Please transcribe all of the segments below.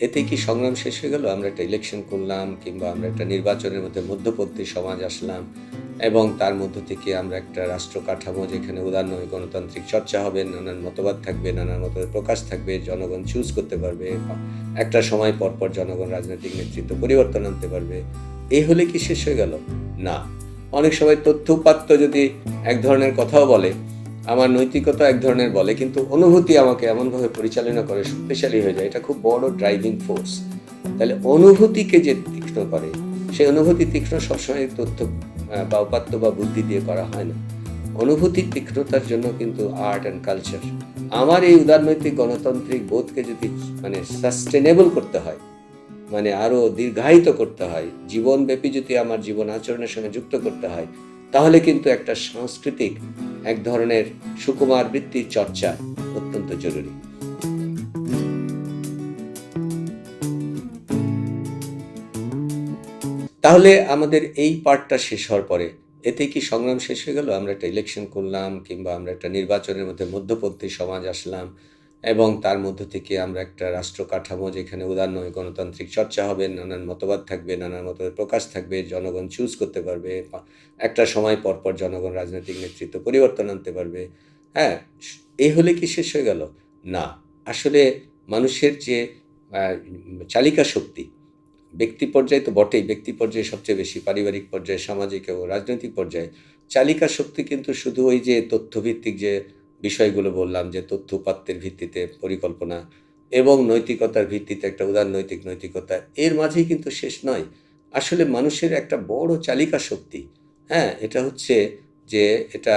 এতে কি সংগ্রাম শেষ হয়ে গেল? আমরা একটা ইলেকশন করলাম, কিংবা আমরা একটা নির্বাচনের মধ্যে মধ্যপন্থী সমাজ আসলাম, এবং তার মধ্য থেকে আমরা একটা রাষ্ট্র কাঠামো যেখানে নয়, গণতান্ত্রিক চর্চা হবে, নানান মতবাদ থাকবে, নানান মতবাদ প্রকাশ থাকবে, জনগণ চুজ করতে পারবে, একটা সময় পর পর জনগণ রাজনৈতিক নেতৃত্ব পরিবর্তন আনতে পারবে। এই হলে কি শেষ হয়ে গেল? না। অনেক সময় তথ্যপাত্য যদি এক ধরনের কথাও বলে আমার নৈতিকতা এক ধরনের বলে, কিন্তু অনুভূতি আমাকে এমনভাবে পরিচালনা করে, শক্তিশালী হয়ে যায়। এটা খুব বড় ড্রাইভিং ফোর্স তাহলে অনুভূতিকে যে তীক্ষ্ণ করে, সেই অনুভূতি তীক্ষ্ণ সবসময় তথ্য বা উপাত্ত বা বুদ্ধি দিয়ে করা হয় না। অনুভূতির তীক্ষ্ণতার জন্য কিন্তু আর্ট অ্যান্ড কালচার আমার এই উদারনৈতিক গণতান্ত্রিক বোধকে যদি মানে সাস্টেনেবল করতে হয় মানে আরও দীর্ঘায়িত করতে হয়, জীবনব্যাপী যদি আমার জীবন আচরণের সঙ্গে যুক্ত করতে হয় তাহলে কিন্তু একটা সাংস্কৃতিক এক ধরনের সুকুমার বৃত্তির চর্চা অত্যন্ত জরুরি। তাহলে আমাদের এই পার্টটা শেষ হওয়ার পরে, এতে কি সংগ্রাম শেষ হয়ে গেল? আমরা একটা ইলেকশন করলাম কিংবা আমরা একটা নির্বাচনের মধ্যে মধ্যপন্থী সমাজ আসলাম এবং তার মধ্য থেকে আমরা একটা রাষ্ট্র কাঠামো যেখানে উদার নয় গণতান্ত্রিক চর্চা হবে, নানান মতবাদ থাকবে, নানান মতবাদ প্রকাশ থাকবে, জনগণ চুজ করতে পারবে, একটা সময় পর পর জনগণ রাজনৈতিক নেতৃত্ব পরিবর্তন আনতে পারবে। হ্যাঁ এই হলে কি শেষ হয়ে গেল? না। আসলে মানুষের যে চালিকা শক্তি, ব্যক্তি পর্যায়ে তো বটেই, ব্যক্তি পর্যায়ে সবচেয়ে বেশি, পারিবারিক পর্যায়ে, সামাজিক এবং রাজনৈতিক পর্যায়ে, চালিকা শক্তি কিন্তু শুধু ওই যে তথ্যভিত্তিক যে বিষয়গুলো বললাম যে তথ্য উপাত্তের ভিত্তিতে পরিকল্পনা এবং নৈতিকতার ভিত্তিতে একটা উদার নৈতিক নৈতিকতা, এর মাঝেই কিন্তু শেষ নয়। আসলে মানুষের একটা বড় চালিকা শক্তি হ্যাঁ? এটা হচ্ছে যে এটা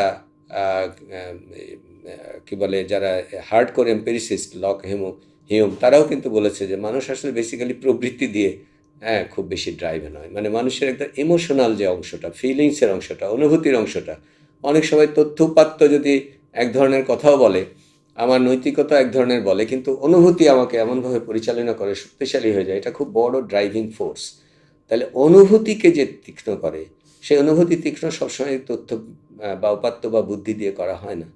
কি বলে, যারা হার্ড কোর এম্পেরিসিস্ট লক হেমো হিউম তারাও কিন্তু বলেছে যে মানুষ আসলে বেসিক্যালি প্রবৃত্তি দিয়ে হ্যাঁ খুব বেশি ড্রাইভে নয়। মানে মানুষের একটা ইমোশনাল যে অংশটা ফিলিংসের অংশটা, অনুভূতির অংশটা, অনেক সময় তথ্যপাত্য যদি এক ধরনের কথাও বলে, আমার নৈতিকতা এক ধরনের বলে, কিন্তু অনুভূতি আমাকে এমনভাবে পরিচালনা করে, শক্তিশালী হয়ে যায়। এটা খুব বড় ড্রাইভিং ফোর্স তাহলে অনুভূতিকে যে তীক্ষ্ণ করে, সেই অনুভূতি তীক্ষ্ণ সবসময় তথ্য বা উপাত্ত বা বুদ্ধি দিয়ে করা হয় না।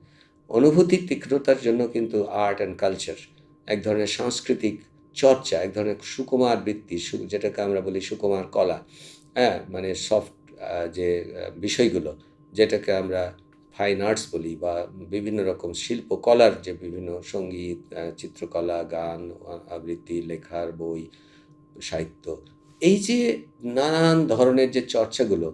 অনুভূতি তীক্ষ্ণতার জন্য কিন্তু আর্ট অ্যান্ড কালচার এক ধরনের সাংস্কৃতিক চর্চা, এক ধরনের সুকুমার বৃত্তি যেটাকে আমরা বলি সুকুমার কলা হ্যাঁ মানে সফট যে বিষয়গুলো, যেটাকে আমরা ফাইন আর্টস বলি বা বিভিন্ন রকম শিল্পকলার যে বিভিন্ন সংগীত চিত্রকলা, গান, আবৃত্তি, লেখার বই, সাহিত্য, এই যে নানান ধরনের যে চর্চাগুলো,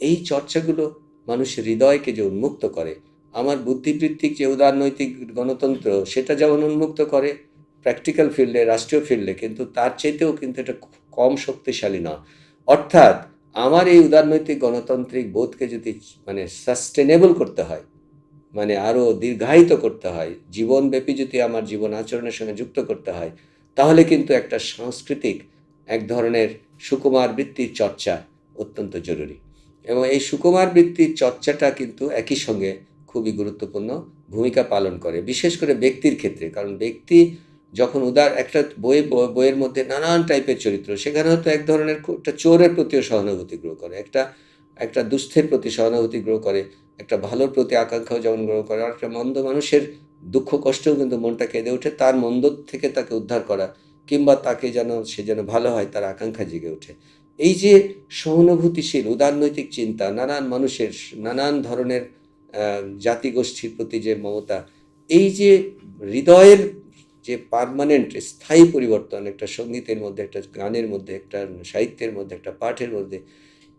এই চর্চাগুলো মানুষের হৃদয়কে যে উন্মুক্ত করে, আমার বুদ্ধিবৃত্তিক যে উদারনৈতিক গণতন্ত্র, সেটা যেমন উন্মুক্ত করে প্র্যাকটিক্যাল ফিল্ডে রাষ্ট্রীয় ফিল্ডে কিন্তু তার চাইতেও কিন্তু এটা কম শক্তিশালী নয়। অর্থাৎ আমার এই উদারনৈতিক গণতান্ত্রিক বোধকে যদি মানে সাস্টেনেবল করতে হয় মানে আরও দীর্ঘায়িত করতে হয়, জীবনব্যাপী যদি আমার জীবন আচরণের সঙ্গে যুক্ত করতে হয়, তাহলে কিন্তু একটা সাংস্কৃতিক এক ধরনের সুকুমার বৃত্তির চর্চা অত্যন্ত জরুরি। এবং এই সুকুমার বৃত্তির চর্চাটা কিন্তু একই সঙ্গে খুবই গুরুত্বপূর্ণ ভূমিকা পালন করে, বিশেষ করে ব্যক্তির ক্ষেত্রে। কারণ ব্যক্তি যখন উদার একটা বই, বইয়ের মধ্যে নানান টাইপের চরিত্র সেখানে হয়তো এক ধরনের একটা চোরের প্রতিও সহানুভূতি গ্রহ করে, একটা একটা দুস্থের প্রতি সহানুভূতি গ্রহ করে, একটা ভালোর প্রতি আকাঙ্ক্ষাও যেমন গ্রহণ করে, আর একটা মন্দ মানুষের দুঃখ কষ্টেও কিন্তু মনটা কেঁদে ওঠে, তার মন্দ থেকে তাকে উদ্ধার করা, কিংবা তাকে যেন, সে যেন ভালো হয়, তার আকাঙ্ক্ষা জেগে ওঠে। এই যে সহানুভূতিশীল উদারনৈতিক চিন্তা, নানান মানুষের নানান ধরনের জাতিগোষ্ঠীর প্রতি যে মমতা, এই যে হৃদয়ের যে পারমানেন্ট স্থায়ী পরিবর্তন একটা সঙ্গীতের মধ্যে, একটা গানের মধ্যে, একটা সাহিত্যের মধ্যে, একটা পাঠের মধ্যে,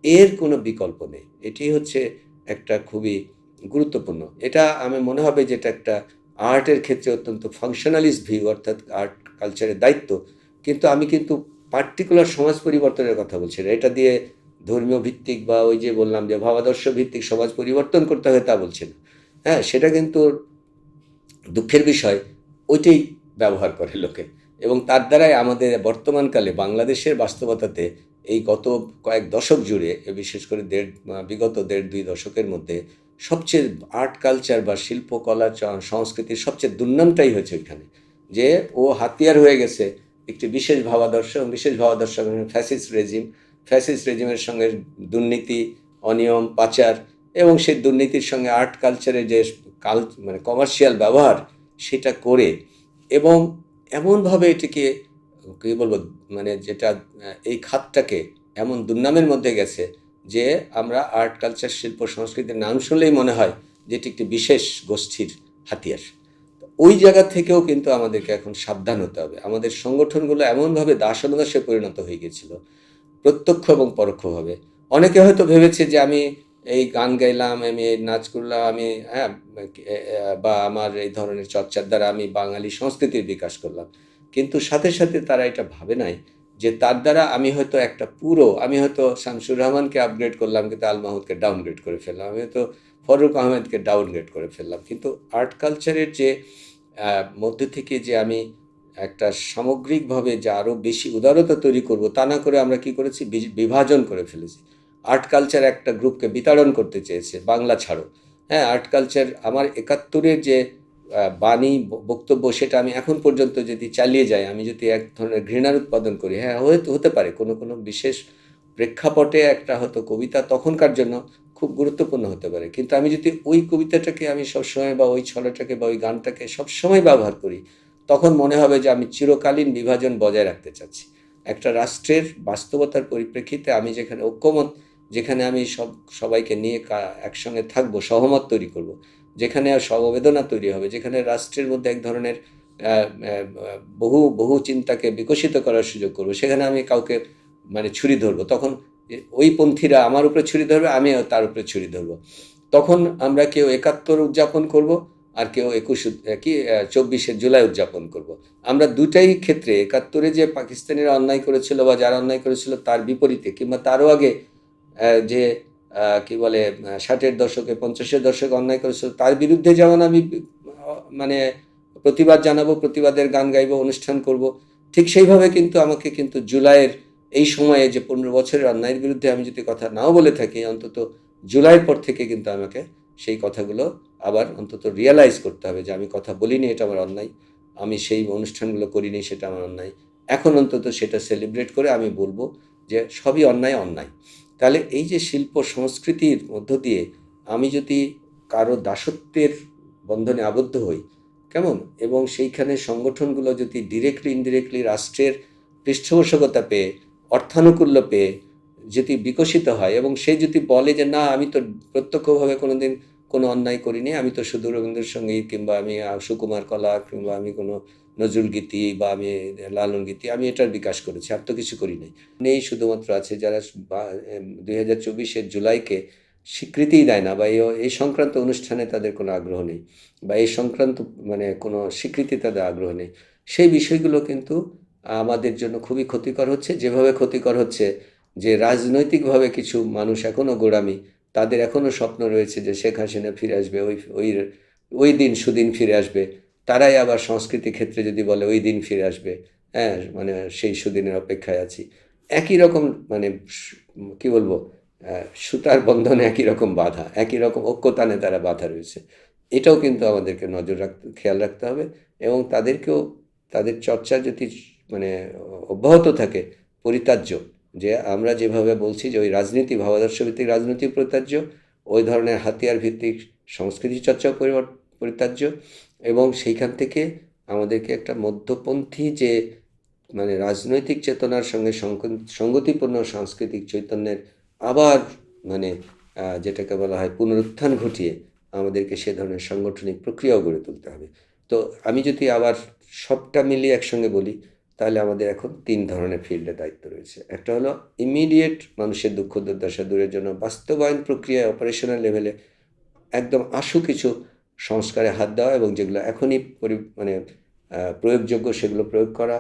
এর কোনো বিকল্প নেই। এটি হচ্ছে একটা খুবই গুরুত্বপূর্ণ। এটা আমি মনে হবে যেটা একটা আর্টের ক্ষেত্রে অত্যন্ত ফাংশনালিস্ট ভিউ অর্থাৎ আর্ট কালচারের দায়িত্ব। কিন্তু আমি কিন্তু পার্টিকুলার সমাজ পরিবর্তনের কথা বলছি না। এটা দিয়ে ধর্মীয় ভিত্তিক বা ওই যে বললাম যে ভাবাদর্শ ভিত্তিক সমাজ পরিবর্তন করতে হবে তা বলছি না। হ্যাঁ সেটা কিন্তু দুঃখের বিষয়। ওইটাই ব্যবহার করে লোকে। এবং তার দ্বারাই আমাদের বর্তমানকালে বাংলাদেশের বাস্তবতাতে এই গত কয়েক দশক জুড়ে বিশেষ করে দেড় বিগত দেড় দুই দশকের মধ্যে সবচেয়ে আর্ট কালচার বা শিল্পকলা সংস্কৃতির সবচেয়ে দুর্নামটাই হয়েছে ওইখানে। যে ও হাতিয়ার হয়ে গেছে একটি বিশেষ ভাবাদর্শ এবং বিশেষ ভাবাদর্শ ফ্যাসিস্ট রেজিম। ফ্যাসিস্ট রেজিমের সঙ্গে দুর্নীতি, অনিয়ম, পাচার এবং সেই দুর্নীতির সঙ্গে আর্ট কালচারের যে কাল মানে কমার্শিয়াল ব্যবহার, সেটা করে এবং এমনভাবে এটিকে, কী বলব মানে যেটা, এই খাতটাকে এমন দুর্নামের মধ্যে গেছে যে আমরা আর্ট কালচার শিল্প, সংস্কৃতির নাম শুনলেই মনে হয় যেটি একটি বিশেষ গোষ্ঠীর হাতিয়ার। ওই জায়গা থেকেও কিন্তু আমাদেরকে এখন সাবধান হতে হবে। আমাদের সংগঠনগুলো এমনভাবে দাসনদাসে পরিণত হয়ে গেছিল প্রত্যক্ষ এবং পরোক্ষভাবে। অনেকে হয়তো ভেবেছে যে আমি এই গান গাইলাম, আমি এই নাচ করলাম, আমি হ্যাঁ বা আমার এই ধরনের চর্চার দ্বারা আমি বাঙালি সংস্কৃতির বিকাশ করলাম। কিন্তু সাথে সাথে তারা এটা ভাবে নাই যে তার দ্বারা আমি হয়তো একটা পুরো, আমি হয়তো শামসুর রহমানকে আপগ্রেড করলাম, কিন্তু আল মাহমুদকে ডাউনগ্রেড করে ফেললাম, আমি হয়তো ফরুক আহমেদকে ডাউনগ্রেড করে ফেললাম। কিন্তু আর্ট কালচারের যে মধ্যে থেকে যে আমি একটা সামগ্রিকভাবে যে আরও বেশি উদারতা তৈরি করব, তা না করে আমরা কি করেছি? বিভাজন করে ফেলেছি। আর্ট কালচার একটা গ্রুপকে বিতাড়ন করতে চেয়েছে, বাংলা ছাড়ো। হ্যাঁ আর্ট কালচার আমার একাত্তরের যে বাণী বক্তব্য সেটা আমি এখন পর্যন্ত যদি চালিয়ে যাই, আমি যদি এক ধরনের ঘৃণার উৎপাদন করি হ্যাঁ হতে পারে। কোনো কোনো বিশেষ প্রেক্ষাপটে একটা হয়তো কবিতা তখনকার জন্য খুব গুরুত্বপূর্ণ হতে পারে। কিন্তু আমি যদি ওই কবিতাটাকে আমি সবসময় বা ওই ছড়াটাকে বা ওই গানটাকে সবসময় ব্যবহার করি, তখন মনে হবে যে আমি চিরকালীন বিভাজন বজায় রাখতে চাচ্ছি। একটা রাষ্ট্রের বাস্তবতার পরিপ্রেক্ষিতে আমি যেখানে ঐক্যমত যেখানে আমি সব, সবাইকে নিয়ে একসঙ্গে থাকব, সহমত তৈরি করব। যেখানে আর সমবেদনা তৈরি হবে, যেখানে রাষ্ট্রের মধ্যে এক ধরনের বহু বহু চিন্তাকে বিকশিত করার সুযোগ করব, সেখানে আমি কাউকে মানে ছুরি ধরবো তখন ওই পন্থীরা আমার উপরে ছুরি ধরবে, আমিও তার উপরে ছুরি ধরবো তখন আমরা কেউ একাত্তর উদযাপন করব, আর কেউ একুশ কি চব্বিশে জুলাই উদযাপন করব। আমরা দুটাই ক্ষেত্রে, একাত্তরে যে পাকিস্তানিরা অন্যায় করেছিল বা যারা অন্যায় করেছিল তার বিপরীতে, কিংবা তারও আগে যে কি বলে, ষাটের দশকে, পঞ্চাশের দশকে অন্যায় করেছিল, তার বিরুদ্ধে যেমন আমি মানে প্রতিবাদ জানাব, প্রতিবাদের গান গাইবো, অনুষ্ঠান করব, ঠিক সেইভাবে কিন্তু আমাকে কিন্তু জুলাইয়ের এই সময়ে যে পনেরো বছরের অন্যায়ের বিরুদ্ধে আমি যদি কথা নাও বলে থাকি, অন্তত জুলাইয়ের পর থেকে কিন্তু আমাকে সেই কথাগুলো আবার অন্তত রিয়েলাইজ করতে হবে যে আমি কথা বলিনি, এটা আমার অন্যায়, আমি সেই অনুষ্ঠানগুলো করিনি, সেটা আমার অন্যায়। এখন অন্তত সেটা সেলিব্রেট করে আমি বলব যে সবই অন্যায় অন্যায়। তাহলে এই যে শিল্প সংস্কৃতির মধ্য দিয়ে আমি যদি কারও দাসত্বের বন্ধনে আবদ্ধ হই, কেমন? এবং সেইখানে সংগঠনগুলো যদি ডিরেক্টলি ইনডিরেক্টলি রাষ্ট্রের পৃষ্ঠপোষকতা পেয়ে, অর্থানুকূল্য পেয়ে যদি বিকশিত হয় এবং সে যদি বলে যে, না, আমি তো প্রত্যক্ষভাবে কোনোদিন কোনো অন্যায় করিনি। আমি তো শুধু রবীন্দ্রসঙ্গীত কিংবা আমি সুকুমার কলা কিংবা আমি কোনো নজরুল গীতি বা আমি লালন গীতি, আমি এটার বিকাশ করেছি, আর তো কিছু করি নাই। নেই শুধুমাত্র আছে যারা দুই হাজার চব্বিশের জুলাইকে স্বীকৃতিই দেয় না বা এই সংক্রান্ত অনুষ্ঠানে তাদের কোনো আগ্রহ নেই বা এই সংক্রান্ত মানে কোনো স্বীকৃতি তাদের আগ্রহ নেই। সেই বিষয়গুলো কিন্তু আমাদের জন্য খুবই ক্ষতিকর হচ্ছে। যেভাবে ক্ষতিকর হচ্ছে যে রাজনৈতিকভাবে কিছু মানুষ এখনও গোড়ামি তাদের এখনও স্বপ্ন রয়েছে যে শেখ হাসিনা ফিরে আসবে, ওই ওই ওই দিন সুদিন ফিরে আসবে। তারাই আবার সংস্কৃতি ক্ষেত্রে যদি বলে ওই দিন ফিরে আসবে হ্যাঁ মানে সেই সুদিনের অপেক্ষায় আছি। একই রকম মানে কি বলব সুতার বন্ধনে একই রকম বাধা, একই রকম ঐক্যতানে তারা বাধা রয়েছে। এটাও কিন্তু আমাদেরকে নজর রাখতে খেয়াল রাখতে হবে এবং তাদেরকেও, তাদের চর্চা যদি মানে অব্যাহত থাকে পরিতার্য যে আমরা যেভাবে বলছি যে ওই রাজনীতি ভাবাদর্শ ভিত্তিক রাজনীতি পরিতার্য ওই ধরনের হাতিয়ার ভিত্তিক সংস্কৃতি পরিবর- পরিতার্য এবং সেইখান থেকে আমাদেরকে একটা মধ্যপন্থী যে মানে রাজনৈতিক চেতনার সঙ্গে সঙ্গতিপূর্ণ সাংস্কৃতিক চৈতন্যের আবার মানে যেটাকে বলা হয় পুনরুত্থান ঘটিয়ে আমাদেরকে সে ধরনের সাংগঠনিক প্রক্রিয়াও গড়ে তুলতে হবে। তো আমি যদি আবার সবটা মিলিয়ে একসঙ্গে বলি তাহলে আমাদের এখন তিন ধরনের ফিল্ডে দায়িত্ব রয়েছে। একটা হলো ইমিডিয়েট মানুষের দুঃখ দুর্দশা দূরের জন্য বাস্তবায়ন প্রক্রিয়ায় অপারেশনাল লেভেলে একদম আশু কিছু সংস্কারে হাত দেওয়া এবং যেগুলো এখনই পরি মানে প্রয়োগযোগ্য সেগুলো প্রয়োগ করা,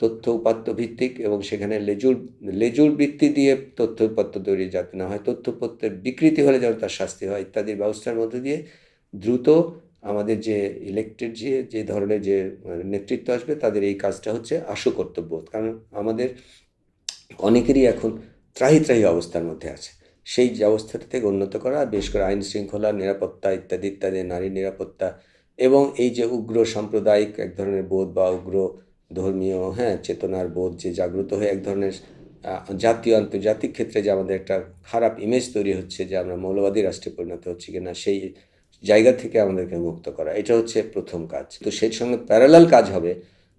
তথ্য উপাত্ত ভিত্তিক এবং সেখানে লেজুর লেজুর ভিত্তি দিয়ে তথ্য উপাত্ত তৈরি যাতে না হয়, তথ্যপত্রের বিকৃতি হলে যেন তার শাস্তি হয় ইত্যাদির ব্যবস্থার মধ্যে দিয়ে দ্রুত আমাদের যে ইলেক্টেড যে যে ধরনের যে মানে, নেতৃত্ব আসবে তাদের এই কাজটা হচ্ছে আশু কর্তব্য কারণ আমাদের অনেকেরই এখন ত্রাহি ত্রাহি অবস্থার মধ্যে আছে। সেই অবস্থাটা থেকে উন্নত করা বিশেষ করে আইন শৃঙ্খলা নিরাপত্তা ইত্যাদি ইত্যাদি নারী নিরাপত্তা এবং এই যে উগ্র সাম্প্রদায়িক এক ধরনের বোধ বা উগ্র ধর্মীয় হ্যাঁ চেতনার বোধ যে জাগ্রত হয়ে এক ধরনের জাতীয় আন্তর্জাতিক ক্ষেত্রে যে আমাদের একটা খারাপ ইমেজ তৈরি হচ্ছে যে আমরা মৌলবাদী রাষ্ট্রে পরিণত হচ্ছি কিনা সেই জায়গা থেকে আমাদেরকে মুক্ত করা। এটা হচ্ছে প্রথম কাজ। তো সেই সঙ্গে প্যারালাল কাজ হবে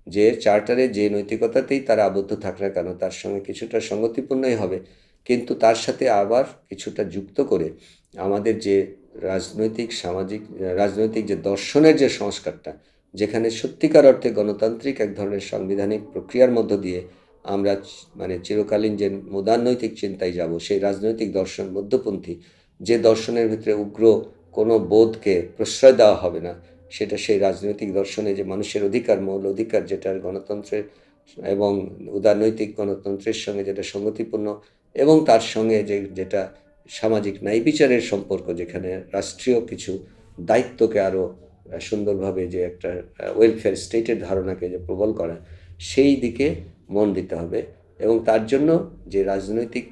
যে চার্টারে যে নৈতিকতাতেই তারা আবদ্ধ থাক না কেন, তার সঙ্গে কিছুটা সঙ্গতিপূর্ণই হবে। কিন্তু তার সাথে আবার কিছুটা যুক্ত করে আমাদের যে রাজনৈতিক, সামাজিক, রাজনৈতিক যে দর্শনের যে সংস্কারটা, যেখানে সত্যিকার অর্থে গণতান্ত্রিক এক ধরনের সাংবিধানিক প্রক্রিয়ার মধ্য দিয়ে আমরা মানে চিরকালীন যে মোদানৈতিক চিন্তায় যাব, সেই রাজনৈতিক দর্শন মধ্যপন্থী, যে দর্শনের ভিতরে উগ্র কোনো বোধকে প্রশ্রয় দেওয়া হবে না। সেটা সেই রাজনৈতিক দর্শনে যে মানুষের অধিকার, মৌল অধিকার যেটা গণতন্ত্রের এবং উদারনৈতিক গণতন্ত্রের সঙ্গে যেটা সঙ্গতিপূর্ণ এবং তার সঙ্গে যে যেটা সামাজিক ন্যায় বিচারের সম্পর্ক যেখানে রাষ্ট্রীয় কিছু দায়িত্বকে আরও সুন্দরভাবে যে একটা ওয়েলফেয়ার স্টেটের ধারণাকে যে প্রবল করা, সেই দিকে মন দিতে হবে এবং তার জন্য যে রাজনৈতিক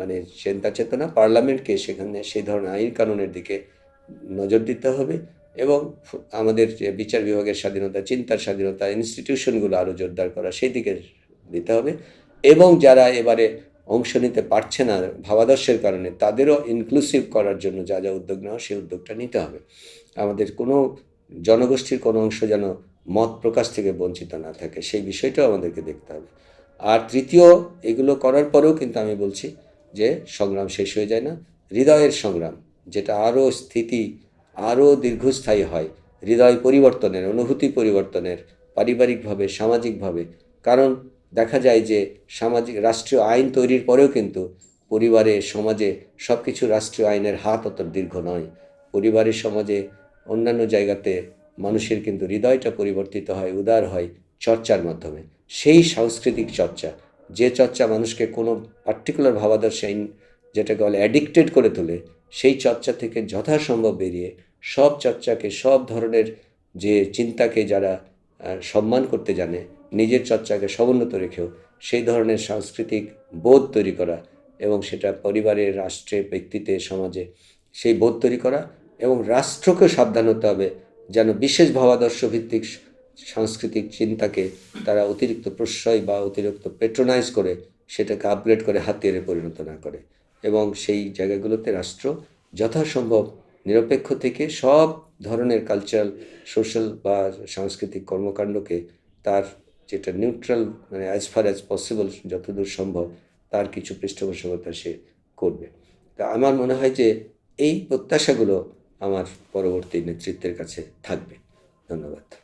মানে চিন্তা চেতনা পার্লামেন্টকে সেখানে সেই ধরনের আইন কানুনের দিকে নজর দিতে হবে এবং আমাদের যে বিচার বিভাগের স্বাধীনতা, চিন্তার স্বাধীনতা ইনস্টিটিউশনগুলো আরও জোরদার করা, সেই দিকে দিতে হবে। এবং যারা এবারে অংশ নিতে পারছে না, ভাবাদর্শের কারণে, তাদেরও ইনক্লুসিভ করার জন্য যা যা উদ্যোগ নেওয়া, সেই উদ্যোগটা নিতে হবে। আমাদের কোনো জনগোষ্ঠীর কোনো অংশ যেন মত প্রকাশ থেকে বঞ্চিত না থাকে, সেই বিষয়টাও আমাদেরকে দেখতে হবে। আর তৃতীয়, এগুলো করার পরেও কিন্তু আমি বলছি যে সংগ্রাম শেষ হয়ে যায় না, হৃদয়ের সংগ্রাম। যেটা আরও স্থিতি আরও দীর্ঘস্থায়ী হয়, হৃদয় পরিবর্তনের, অনুভূতি পরিবর্তনের, পারিবারিকভাবে, সামাজিকভাবে। কারণ দেখা যায় যে সামাজিক, রাষ্ট্রীয় আইন তৈরির পরেও কিন্তু পরিবারে, সমাজে সব কিছু রাষ্ট্রীয় আইনের হাত অত দীর্ঘ নয়। পরিবারের সমাজে অন্যান্য জায়গাতে মানুষের কিন্তু হৃদয়টা পরিবর্তিত হয়, উদার হয় চর্চার মাধ্যমে। সেই সাংস্কৃতিক চর্চা, যে চর্চা মানুষকে কোনো পার্টিকুলার ভাবাদর্শে ইন- যেটাকে বলে অ্যাডিক্টেড করে তোলে সেই চর্চা থেকে যথাসম্ভব বেরিয়ে সব চর্চাকে, সব ধরনের যে চিন্তাকে যারা সম্মান করতে জানে, নিজের চর্চাকে সমুন্নত রেখেও সেই ধরনের সাংস্কৃতিক বোধ তৈরি করা এবং সেটা পরিবারে রাষ্ট্রে, ব্যক্তিতে, সমাজে সেই বোধ তৈরি করা এবং রাষ্ট্রকে সাবধান হতে হবে যেন বিশেষ ভাবাদর্শ ভিত্তিক সাংস্কৃতিক চিন্তাকে তারা অতিরিক্ত প্রশ্রয় বা অতিরিক্ত পেট্রোনাইজ করে সেটাকে আপগ্রেড করে হাতিয়ারে পরিণত না করে। এবং সেই জায়গাগুলোতে রাষ্ট্র যথাসম্ভব নিরপেক্ষ থেকে সব ধরনের কালচারাল সোশ্যাল বা সাংস্কৃতিক কর্মকাণ্ডকে তার যেটা নিউট্রাল মানে অ্যাজ ফার অ্যাজ পসিবল যতদূর সম্ভব তার কিছু পৃষ্ঠপোষকতা সে করবে। তা আমার মনে হয় যে এই প্রত্যাশাগুলো আমার পরবর্তী নেতৃত্বের কাছে থাকবে। ধন্যবাদ।